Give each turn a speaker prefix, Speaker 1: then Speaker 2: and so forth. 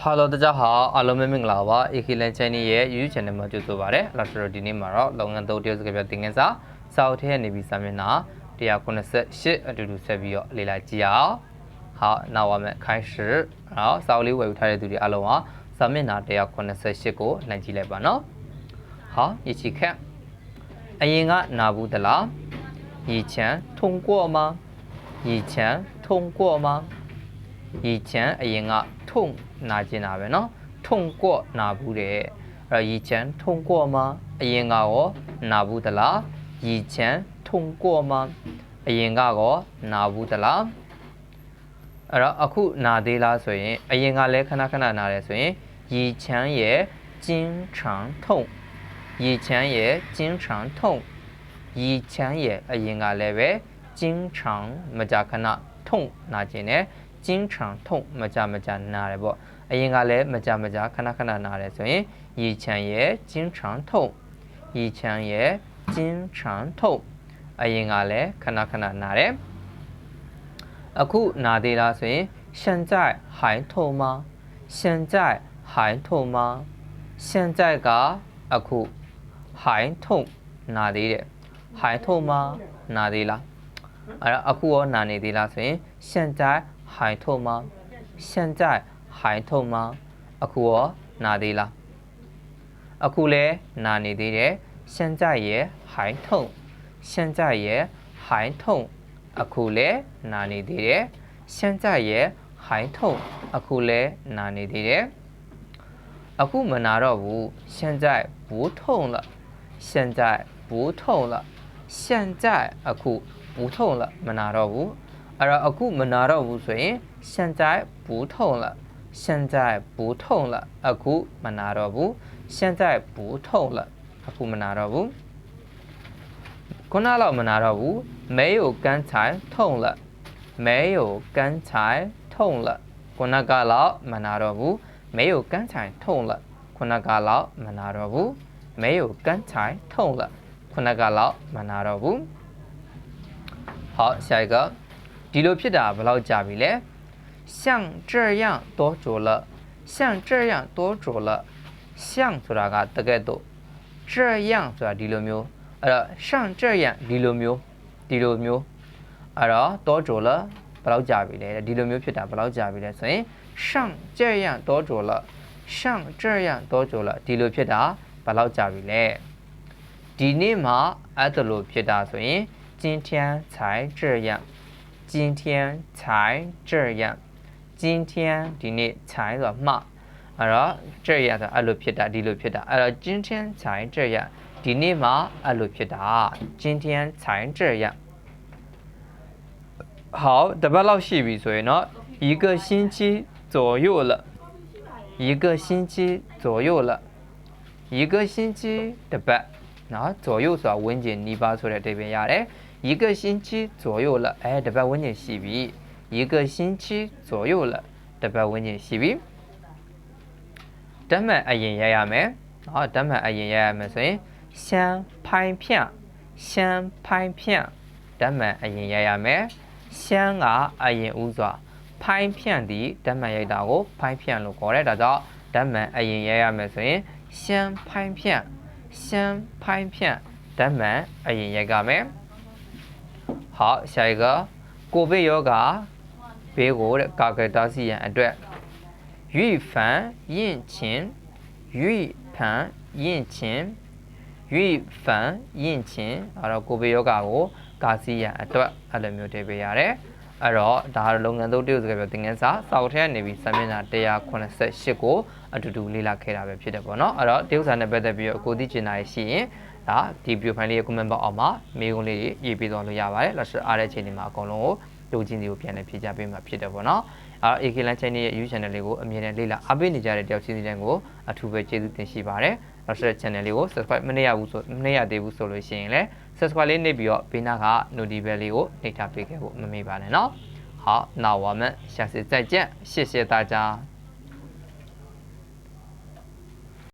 Speaker 1: Hello 大家好အားလုံးပဲမင်္ဂလာပါ AK Land Channel ရဲ့ YouTube Channel မှာကြိုဆိုပါရစေ။အဲ့တော့ဒီနေ့မှာတော့လုပ်ငန်းသုံးတရုပ်စကားပြောသင်ခန်းစာစာအုပ်ထဲကနေပြီးစာမျက်နှာ198အတူတူဆက်ပြီးတော့လေ့လာကြည့်အောင်။好，那我们开始。好，စာအုပ်လေးဝယ်ယူထားတဲ့သူတွေအားလုံးဟာစာမျက်နှာ198ကိုနှိုင်းကြည့်လိုက်ပါနော်။好，一起看。အရင်ကနာဘူးသလား以前通过吗以前通过吗以前အရင်ကထုံ နာကျင်တာပဲเนาะထုံ过နာဘူးတဲ့အဲ့တော့以前通过吗အရင်ကရောနာဘူးသလား以前通过吗အရင်ကရောနာဘူးသလားအဲ့တော့အခုနာသေးလားဆိုရင်အရင်ကလည်းခဏခဏနာတယ်ဆိုရင်以前也经常痛以前也经常痛以前也အရင်ကလည်းပဲ经常မကြာခဏ痛နာကျင်တယ် ကျင်းထံထုံမကြမကြနာတယ်ပေါ့အရင်ကလည်းမကြမကြခဏခဏနာတယ်ဆိုရင်ရီချံရဲ့ကျင်းထံထုံရီချံရဲ့ကျင်းထံထုံအရင်ကလည်းခဏခဏနာတယ်အခုနာသေးလားဆိုရင်ရှန်ကြိုက်ဟိုင်းထုံမရှန်ကြိုက်ဟိုင်းထုံမရှန်ကြိုက်ကအခုဟိုင်းထုံနာသေးတယ်ဟိုင်းထုံမနာသေးလားအဲ့တော့အခုရောနာနေသေးလားဆိုရင်ရှန်ကြိုက် 还痛吗？现在还痛吗？阿库哪里了？阿库嘞，哪里的嘞？现在也还痛，现在也还痛。阿库嘞，哪里的嘞？现在也还痛。阿库嘞，哪里的嘞？阿库们拿着五，现在不痛了，现在不痛了，现在阿库不痛了，们拿着五。而阿古门拿到无水，现在不痛了，现在不痛了。阿古门拿到无，现在不痛了。阿古门拿到无，古拿到门拿到无，没有刚才痛了，没有刚才痛了。古那个老门拿到无，没有刚才痛了。古那个老门拿到无，没有刚才痛了。古那个老门拿到无，好，下一个。 ဒီလိုဖြစ်တာဘယ်လောက်ကြာပြီလဲ像这样多久了像这样多久了像ဆိုတာကတကယ်တော့这样ဆိုတာဒီလိုမျိုးအဲ့တော့像这样ဒီလိုမျိုးဒီလိုမျိုးအဲ့တော့多久了ဘယ်လောက်ကြာပြီလဲဒီလိုမျိုးဖြစ်တာဘယ်လောက်ကြာပြီလဲဆိုရင်像这样多久了像这样多久了ဒီလိုဖြစ်တာဘယ်လောက်ကြာပြီလဲဒီနေ့မှာအဲ့ဒါလိုဖြစ်တာဆိုရင်今天才这样 今天才这样今天ဒီနေ့才ဆိုတာမှအဲ့တော့这样ဆိုအဲ့လိုဖြစ်တာဒီလိုဖြစ်တာအဲ့တော့今天才这样ဒီနေ့မှာအဲ့လိုဖြစ်တာ今天才这样好တပတ်လောက်ရှိပြီဆိုရင်တော့一个星期左右了一个星期左右了一个星期တပတ်နော်左右ဆိုတာဝန်းကျင်နီးပါးဆိုတဲ့အဓိပ္ပာယ်ရတယ် 一个星期左右了，哎，得把文件洗一。一个星期左右了，得把文件洗一。咱们阿爷爷们，好，咱们阿爷爷们说，先拍片，先拍片。咱们阿爷爷们先啊，阿英五座拍片的，咱们一大哥拍片路过来，大家，咱们阿爷爷们说，先拍片，先拍片。咱们阿爷爷们。 င်ရိုက်ကမယ်好下一个ကိုဗစ်ယောဂဘေးကိုတဲ့ကာကွယ်တားဆီးရန်အတွက်预防疫情预防疫情预防疫情အဲ့တော့ကိုဗစ်ယောဂကိုကာဆီးရန်အတွက်အဲ့လိုမျိုးတည်ပေးရတယ်အဲ့တော့ဒါကတော့လုပ်ငန်းသုံးတရုပ်စကားပြောသင်ခန်းစာစာအုပ်ထဲကနေပြီးစာမျက်နှာ188ကိုအတူတူလေ့လာခဲ့တာပဲဖြစ်တယ်ပေါ့နော်အဲ့တော့တရုပ်စာနဲ့ပတ်သက်ပြီးတော့ကိုသိချင်တာရှိရင် ဒါဒီ video file လေးရဲ့ comment box အောက်မှာမေးခွန်းလေးရေးပေးသွားလို့ရပါတယ်လက်ရှိအားတဲ့အချိန်ဒီမှာအကုန်လုံးကိုလိုချင်စီကိုပြန်လည်ဖြေချပေးမှာဖြစ်တယ်ပေါ့နော်အဲ AK Land Channel ရဲ့ YouTube channel လေးကိုအမြဲတမ်းလေ့လာအားပေးနေကြတဲ့တယောက်ချင်းစီတိုင်းကိုအထူးပဲကျေးဇူးတင်ရှိပါတယ်လက်ရှိ channel လေးကို subscribe မနေရဘူးဆိုမနေရသေးဘူးဆိုလို့ရှိရင်လည်း subscribe လေးနှိပ်ပြီးတော့ဘေးနားက notify bell လေးကိုနှိပ်ထားပေးခဲ့ဖို့မမေ့ပါနဲ့နော်好，那我们下次再见，谢谢大家。